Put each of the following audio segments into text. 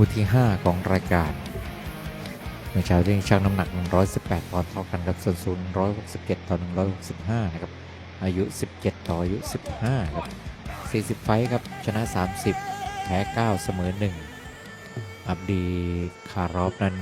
คู่ที่ 5 ของรายการเมื่อเช้าเร่งช่างน้ำหนัก 118ปอนด์เท่ากันกับส่วนสูง167 ต่อ 165 นะครับ อายุ 17 ต่ออายุ 15 ครับ 40 ไฟท์ครับ ชนะ 30 แพ้ 9 เสมอ 1 อับดีคารอฟนั้น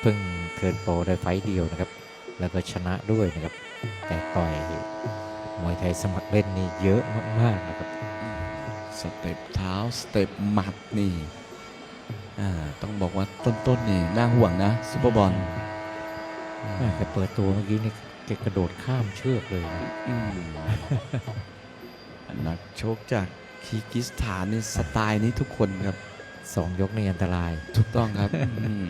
เพิ่งเทิร์นโปรได้ไฟท์เดียวนะครับ แล้วก็ชนะด้วยนะครับ แต่ต่อยมวยไทยสมัครเล่นนี่เยอะมากๆนะครับ สเต็ปเท้า สเต็ปหมัดนี่ ต้องบอกว่าต้นๆนี่น่าห่วงนะซุปเปอร์บอลแม่แต่เปิดตัวเมื่อกี้นี่แกกระโดดข้ามเชือกเลยนะอืมนักชกจากคีร์กิสถานนี่สไตล์นี้ทุกคนครับสองยกนี่อันตราย ถูกต้องครับอืม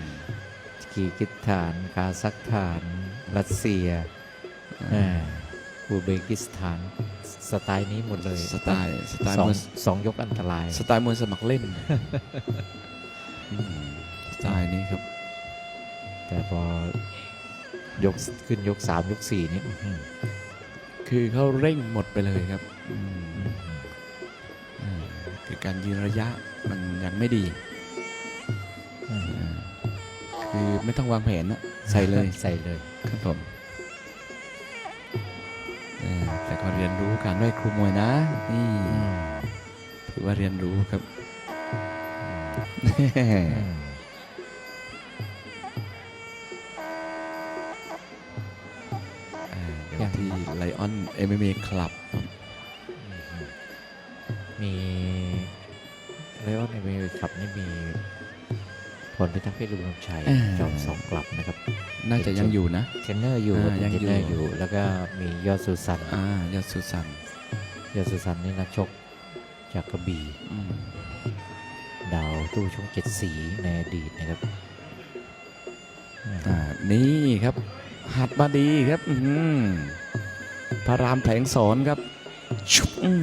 กีกิสถานคาซัคสถาน รัสเซียอ่าอูเบกิสถาน สไตล์นี้หมดเลย สไตล์สไตล์สองมวยสองยกอันตราย สไตล์มวยสมัครเล่นอืม สไตล์นี้ครับ แต่พอยกขึ้นยกสามยกสี่นี่อื้อหือคือเขาเร่งหมดไปเลยครับอืมอ่าคือการยืนระยะมันยังไม่ดีอืมอ่าคือไม่ต้องวางแผนนะใส่เลยใส่เลยครับผมอ่าแต่ก็เรียนรู้การไหว้ครูมวยนะนี่อืมถือว่าเรียนรู้ครับอืมอ่า เดี๋ยวที่ไลออนเอ็มเอคลับ มีเรียกว่าในเวขับนี่มีผลพิทักษ์เพชรลุงชัยอ่าจอมสองกลับนะครับ น่าจะยังอยู่นะเทรนเนอร์อยู่อ่ายังเทรนเนอร์อยู่อยู่ แล้วก็มียอดสุสันอ่ายอดสุสันยอดสุสันนี่นักชกจากกระบี่อืม ดาวตู้ชกเจ็ดสีในอดีตนะครับอ่านี่ครับ หัดมาดีครับอื้อหือพระรามแผลงสอนครับชุบอื้อ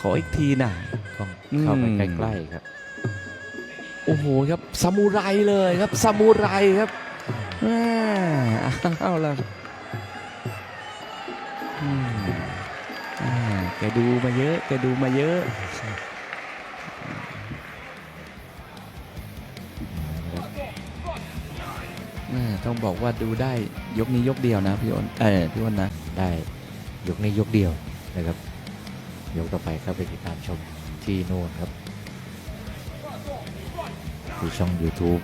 ขออีกทีนะต้องเข้าไปอืมใกล้ๆครับ โอ้โหครับซามูไรเลยครับซามูไรครับแม่เอาละอืมอ่าแกดูมาเยอะ แกดูมาเยอะ ต้องบอกว่าดูได้ยกนี้ยกเดียวนะพี่อ้นเออพี่อ้นนะ ได้ยกนี้ยกเดียวนะครับ ยกต่อไปก็ไปติดตามชมที่นู่นครับที่ช่อง YouTube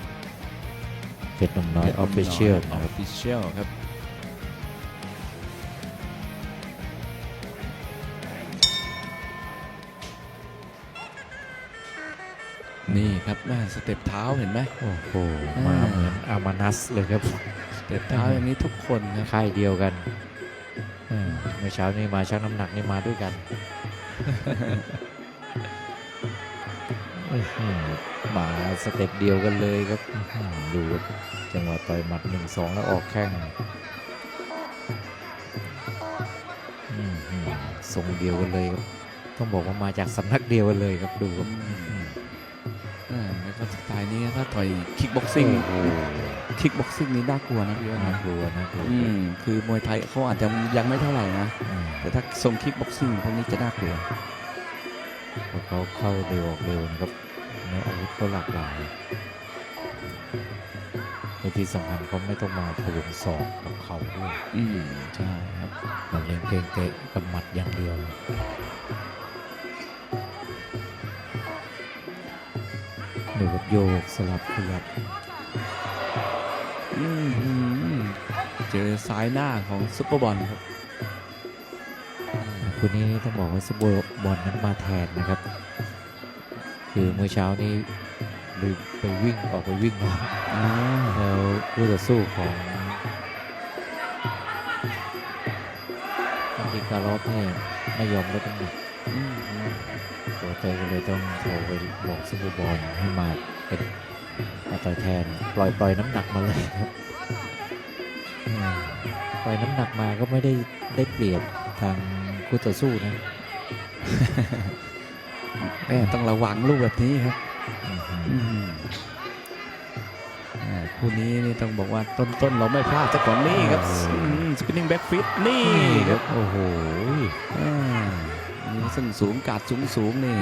เพชรนุ่มน้อยออฟฟิเชียลอนะคอรับฟฟิเชียลครับ นี่ครับแม่สเต็ปเท้าเห็นไหมโอ้โหอ่ามมาเหมือนอามานัสเลยครับสเต็ปเท้าอย่างนี้ทุกคนครับค่ายเดียวกันเออเมื่อเช้านี้มาชั่งน้ำหนักนี่มาด้วยกันอื้อหือมาสเต็ปเดียวกันเลยครับอื้อหือดูครับจังหวะต่อยหมัดหนึ่งสองแล้วออกแข้งอื้อหือทรงเดียวกันเลยครับ ต้องบอกว่ามาจากสำนักเดียวกันเลยครับดูครับอื้อหืออ่า แล้วก็สไตล์นี้ถ้าต่อยคิกบ็อกซิ่งโอ้โหคิกบ็อกซิ่งนี้น่ากลัวนะพี่อ้นน่านะกลัวน่ากลัวอืมคือมวยไทยเขาอาจจะยังไม่เท่าไหร่นะอืมแต่ถ้าทรงคิกบ็อกซิ่งพวกนี้จะน่ากลัวเพราะเขาเข้าเร็วออกเร็วนะครับแล้วอาวุธเขาหลากหลายในที่สำคัญเขาไม่ต้องมาถลุงศอกกับเขาด้วย อืมใช่ครับมันเล่นเพลงเตะกับหมัดอย่างเดียว หรือว่าโยกสลับขยับอืมอืมเจอซ้ายหน้าของซุปเปอร์บอลครับคุณนี้ต้องบอกว่าซุปเปอร์บอลนั้นมาแทนนะครับ คือเมื่อเช้านี้ลืมไปวิ่งออกไปวิ่งมาอ่าแล้วคู่ต่อสู้ของอันดิการอฟเนี่ยไม่ยอมลดน้ำหนักอืมอืมตัว เตยก็เลยต้องโทรไปบอกซูเปอร์บอลให้มาเป็นมาต่อยแทนปล่อยปล่อยน้ำหนักมาเลยครับอืมปล่อยน้ำหนักมาก็ไม่ได้ได้เปรียบทางคู่ต่อสู้นะแม่ต้องระวังลูกแบบนี้ครับอืมอืมอ่าคู่นี้นี่ต้องบอกว่าต้นๆเราไม่พลาดจากก่อนนี่ครับสปินนิ่งแบ็กฟิตนี่นี่คครัรับบโอ้โห อ่ามีส้นสูงกาดสูงสูงๆนี่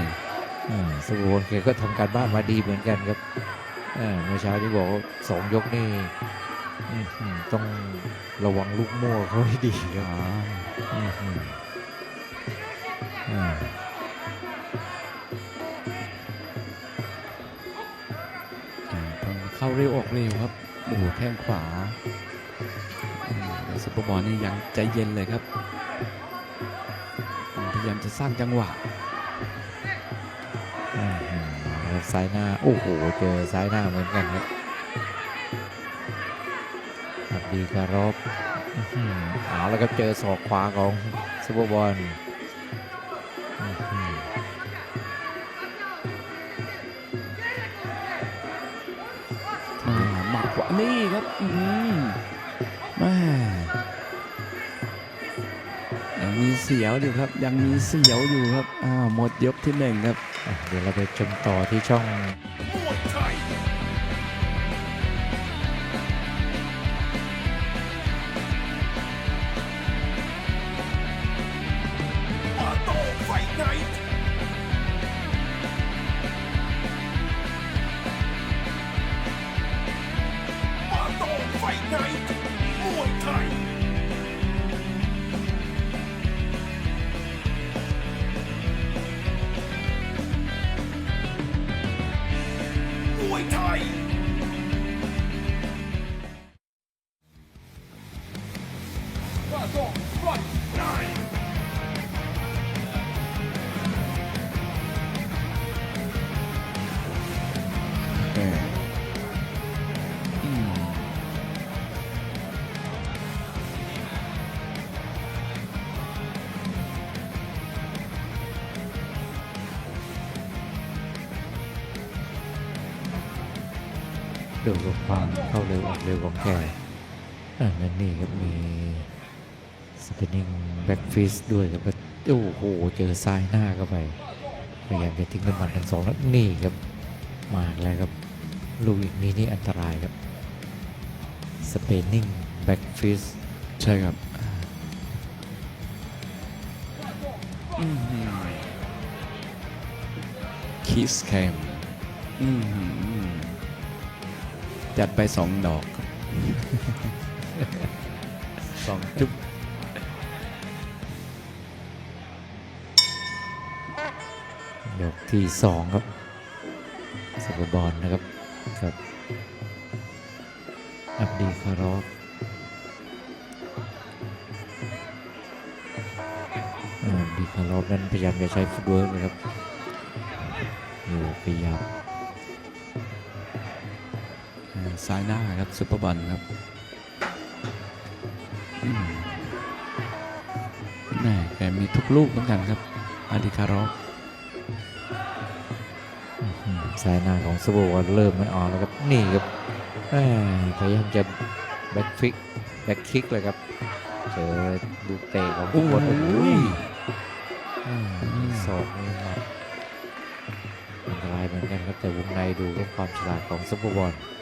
อ่าสุภพลแกก็ทำการบ้านมาดีเหมือนกันครับอ่าเมื่อเช้าที่บอกว่าสองยกนี่อื้อหือต้องระวังลูกโม่เขาให้ดีครับอ๋ออื้อหืออ่าอ่าต้องเข้าเร็วออกเร็วครับโอ้โหแข้งขวาอืมแต่ซุปเปอร์บอลนี่ยังใจเย็นเลยครับพยายามจะสร้างจังหวะอื้อหือแล้วซ้ายหน้า โอ้โห เจอซ้ายหน้าเหมือนกันครับอับดีการอบอ๋อหือเอาแล้วครับเจอศอกขวาของซุปเปอร์บอลอื้อหืออ่าหมัดขวานี่ครับ อือหือแม่ มีเสียวอยู่ครับ ยังมีเสียวอยู่ครับอ้าวหมดยกที่หนึ่งครับ เดี๋ยวเราไปชมต่อที่ช่อง ดูกับความเข้าเร็วออกเร็วของแกอ่านั่นนี่ครับมีสปินนิ่งแบ็กฟิสด้วยครับก็โอ้โหเจอซ้ายหน้าเข้าไปพยายามจะทิ้งน้ำมันทั้งสองแล้วนี่ครับมาแล้วครับลูกอีกนี้นี่อันตรายครับสเปนนิ่งแบ็กฟิสใช่ครับคิสแคม จัดไปสองดอกครับสองจุ๊บยกที่สองครับสกบอลนะครับกับอับดีคารอฟอ่าอับดีคารอฟนั้นพยายามจะใช้ฟุตเวิร์กนะครับอยู่พยายาม ซ้ายหน้าครับซุปเปอร์บอลครับอืมแม่แกมีทุกลูกเหมือนกันครับอาดิคารอฟอื้อหือสายหน้าของซูเปอร์วอลเริ่มไม่ออกแล้วครับ นี่ครับแหม่พยายามจะแบ็คฟิกแบ็คคิกเลยครับเจอลูกเตะของทุกคนโอ้โหอืมสองนี่หนักอันตรายเหมือนกันครับแต่วงในดูก็ความฉลาดของซูเปอร์บอลอืม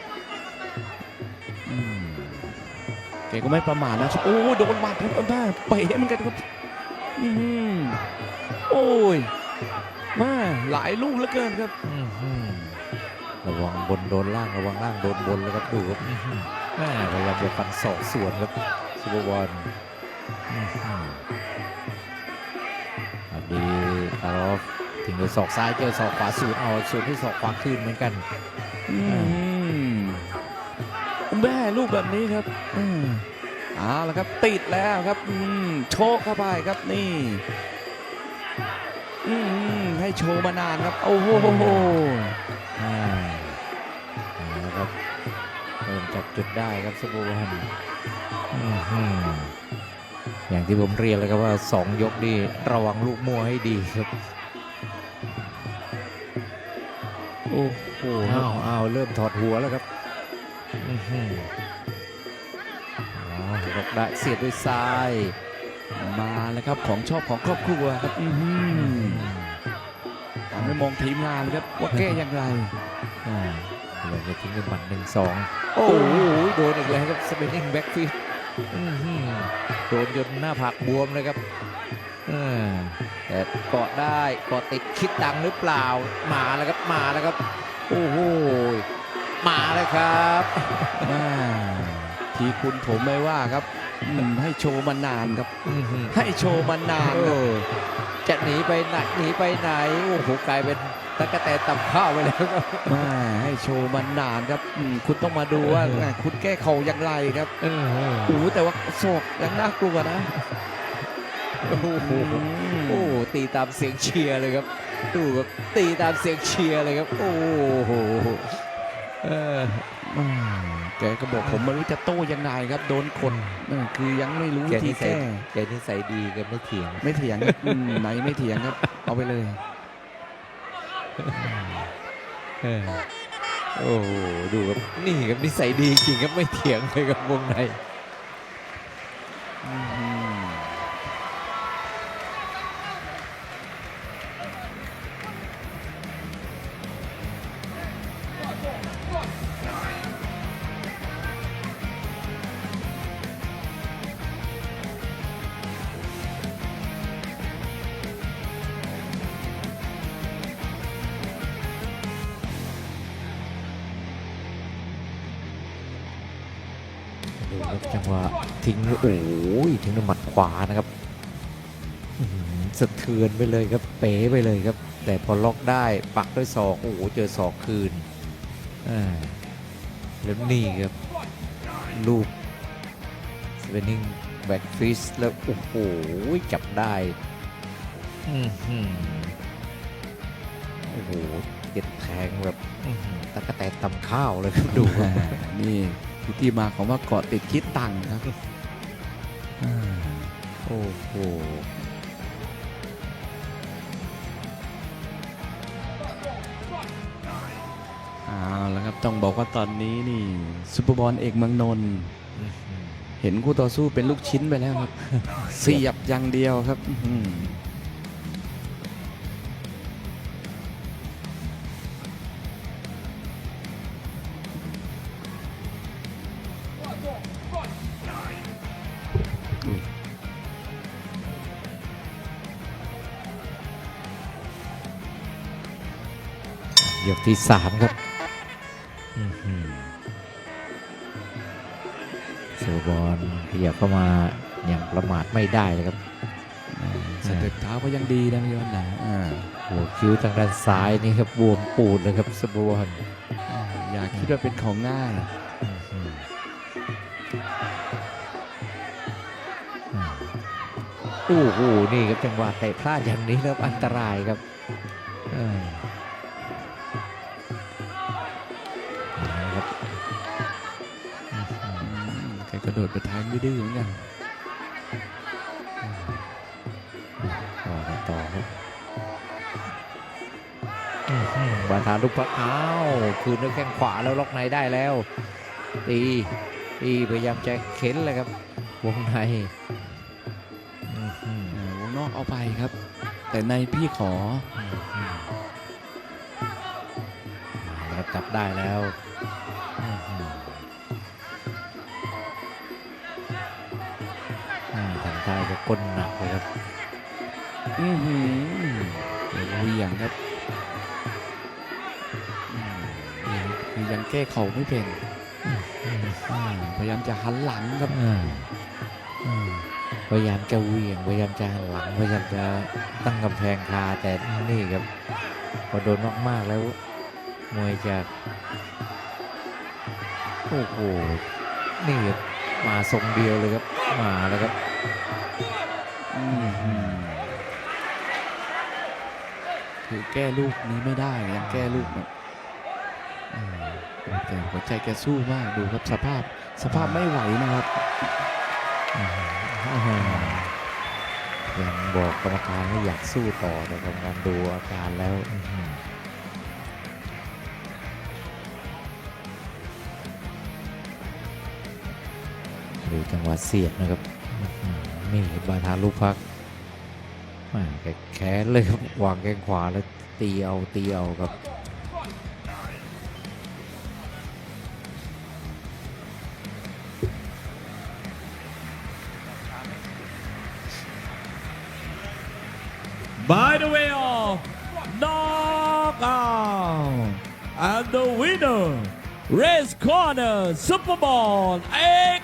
แกก็ไม่ประมาทนะครับโอ้โดนหมัดครับแม่เป๋เหมือนกันครับอืมโอ้ยแม่หลายลูกเหลือเกินครับอื้อหือระวังบนโดนล่างระวังล่างโดนบนแล้วครับดูครับอื้อหือแม่พยายามจะฟันศอกสวนครับซูเปอร์บอลอื้อหืออันดีคารอฟถึงจะศอกซ้ายเจอศอกขวาสูดเอาสูดที่ศอกขวาคืนเหมือนกันอืม แม่ลูกแบบนี้ครับอืมเอาละครับติดแล้วครับอืมโชกเข้าไปครับนี่อืมให้โชว์มานานครับโอ้โหอ่าเอาละครับเริ่มจับจุดได้ครับซูเปอร์วันอื้อหืออย่างที่ผมเรียนเลยครับว่า 2 ยกนี่ระวังลูกมั่วให้ดีครับโอ้โหอ้าวอ้าวเริ่มถอดหัวแล้วครับอื้อ หืออ๋อลกได้เสียดด้วยซ้าย มาแล้วครับของชอบของครอบครัวครับอืมตามไม่มองทีมงานเลยครับว่าแก้อย่างไรอ่าเดี๋ยวจะทิ้งเป็นบัตรหนึ่งสองโอ้โหโดนอีกแล้วครับสเปนนิ่งแบ็กฟิตโดนจนหน้าผากบวมเลยครับเออแต่เกาะได้เกาะติดคิดดังหรือเปล่า มาแล้วครับมาแล้วครับ โอ้โห มาแล้วครับอ่าทีคุณผมไม่ว่าครับอืมให้โชว์มานานครับอื้อหือให้โชว์มานานเอครับอจะหนีไปไหนหนีไปไหนโอ้โหกลายเป็นตะกะแตนตำข้าวไปแล้วครับอ่าให้โชว์มานานครับอืมคุณต้องมาดูว่าเอออ่าคุณแก้เข่าอย่างไรครับเออโอ้โหแต่ว่าศอกยังน่ากลัวนะโอ้โหอืมโอ้โหตีตามเสียงเชียร์เลยครับดูครับตีตามเสียงเชียร์เลยครับ โอ้โห เอออืมแกก็บอกผมไม่รู้จะโต้ยังไงครับ โดนกดนั่นคือยังไม่รู้แกวิธีนิสัยแก้แกนิสัยดีแกไม่เถียง ไม่เถียงอืมไหนไม่เถียงครับ เอาไปเลยเออโอ้โหดูครับนี่ครับนิสัยดีจริงครับไม่เถียงเลยครับวงใน จังหวะทิ้งโอ้ยทิ้งด้วยหมัดขวานะครับสะเทือนไปเลยครับเป๋ไปเลยครับ แต่พอล็อกได้ปักด้วยศอกโอ้โหเจอศอกคืนแล้วนี่ครับลูกสเปนนิ่งแบ็กฟิสแล้วโอ้โหจับได้โอ้โหเก็ดแทงแบบตะกะแตนตำข้าวเลยครับดูนี่ คือที่มาของว่าเกาะติดคิดตังค์ครับอ่าโอ้โหเอาแล้วครับต้องบอกว่าตอนนี้นี่ซุปเปอร์บอลเอกเมืองนนท์เห็นคู่ต่อสู้เป็นลูกชิ้นไปแล้วครับเสียบอย่างเดียวครับ ยกที่สามครับอื้อหือสุบอลขยับเข้ามาอย่างประมาทไม่ได้เลยครับสเต็ปเท้าก็ยังดีนะพี่ยอดนะอ่าหัวคิ้วทางด้านซ้ายนี่ครับบวมปูดเลยครับสุบอลอ่าอย่าคิดว่าเป็นของง่าย โอ้โหนี่ครับจังหวะเตะพลาดอย่างนี้แล้วอันตรายครับเออเอาละครับอื้อหืออืมแกกระโดดไปแทงดื้อๆเหมือนกันต่อกันต่อครับอื้อหือบาทาลูกพักอ้าวคืนด้วยแข้งขวาแล้วล็อกในได้แล้วตีตีพยายามจะเข็นเลยครับวงในอื้อหืออ่าวง นอกเอาไปครับ แต่ในพี่ขอออแล้วจับได้แล้วอื้อหืออ่าทำท่าจะก้นหนักเลยครับ อือหือเหวี่ยงครับยังแก้เข่าไม่เป็นพยายามจะหันหลังครับ พยายามจะเหวี่ยงพยายามจะหันหลังพยายามจะตั้งกำแพงคาแต่นี่ครับพอโดนมากๆแล้วมวยจะโอ้โหนี่ครับมาทรงเดียวเลยครับมาแล้วครับอือหือคือแก้ลูกนี้ไม่ได้ยังแก้ลูกแบบแต่หัวใจแกสู้มากดูครับสภาพสภาพไม่ไหวนะครับ ยังบอกกรรมการว่าอยากสู้ต่อแต่กรรมการดูอาการแล้วอื้อหือดูจังหวะเสียบนะครับนี่บาทาลูกพักแหม่แกแค้นเลยครับวางแข้งขวาแล้วตีเอาตีเอาครับ by the way of knockout. And the winner, race corner, Super Bowl 8